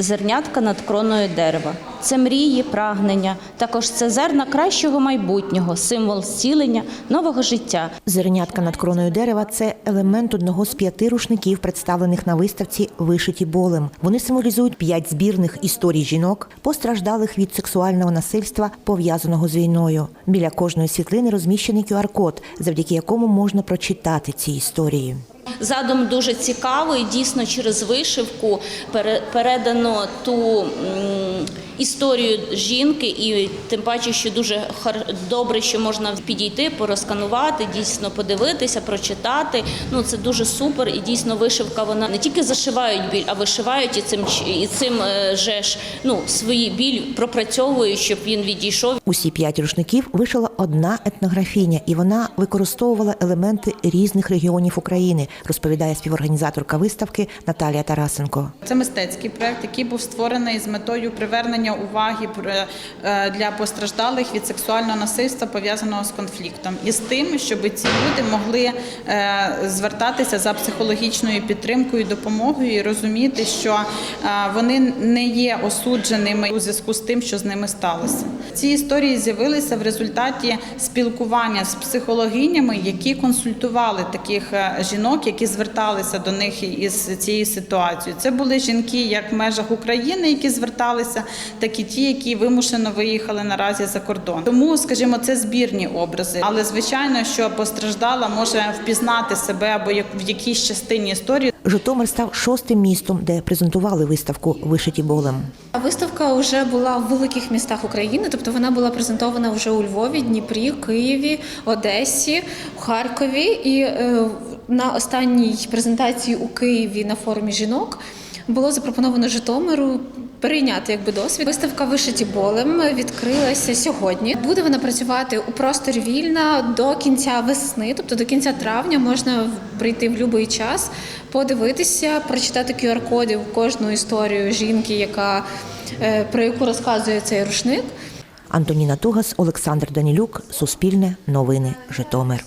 Зернятка над кроною дерева. Це мрії, прагнення. Також це зерна кращого майбутнього, символ зцілення, нового життя. Зернятка над кроною дерева це елемент одного з п'яти рушників, представлених на виставці Вишиті болем. Вони символізують п'ять збірних історій жінок, постраждалих від сексуального насильства, пов'язаного з війною. Біля кожної світлини розміщений QR-код, завдяки якому можна прочитати ці історії. Задум дуже цікавий. Дійсно, через вишивку пере- передано ту історію жінки, і тим паче, що дуже добре, що можна підійти, порозканувати, дійсно подивитися, прочитати. Ну це дуже супер. І дійсно вишивка вона не тільки зашивають біль, а вишивають і цим і цим е, же ж ну свої біль пропрацьовують, щоб він відійшов. Усі п'ять рушників вишила одна етнографіня, і вона використовувала елементи різних регіонів України, розповідає співорганізаторка виставки Наталія Тарасенко. Це мистецький проект, який був створений з метою привернення уваги при- е, для постраждалих від сексуального насильства пов'язаного з конфліктом, і з тим, щоб ці люди могли е, звертатися за психологічною підтримкою, допомогою і розуміти, що е, вони не є осудженими у зв'язку з тим, що з ними сталося. Ці історії з'явилися в результаті спілкування з психологинями, які консультували таких жінок, які зверталися до них із цією ситуацією. Це були жінки як в межах України, які зверталися, так і ті, які вимушено виїхали наразі за кордон. Тому, скажімо, це збірні образи. Але звичайно, що постраждала може впізнати себе або як в якійсь частині історії. Житомир став шостим містом, де презентували виставку Вишиті болем. Виставка вже була в великих містах України, тобто вона була презентована вже у Львові, Дніпрі, Києві, Одесі, Харкові. І е, на останній презентації у Києві на форумі жінок було запропоновано Житомиру. Перейняти якби досвід. Виставка вишиті болем відкрилася сьогодні. Буде вона працювати у просторі вільна до кінця весни, тобто до кінця травня можна прийти в будь-який час, подивитися, прочитати QR-коди в кожну історію жінки, яка е, про яку розказує цей рушник. Антоніна Тугас, Олександр Данілюк, Суспільне, Новини, Житомир.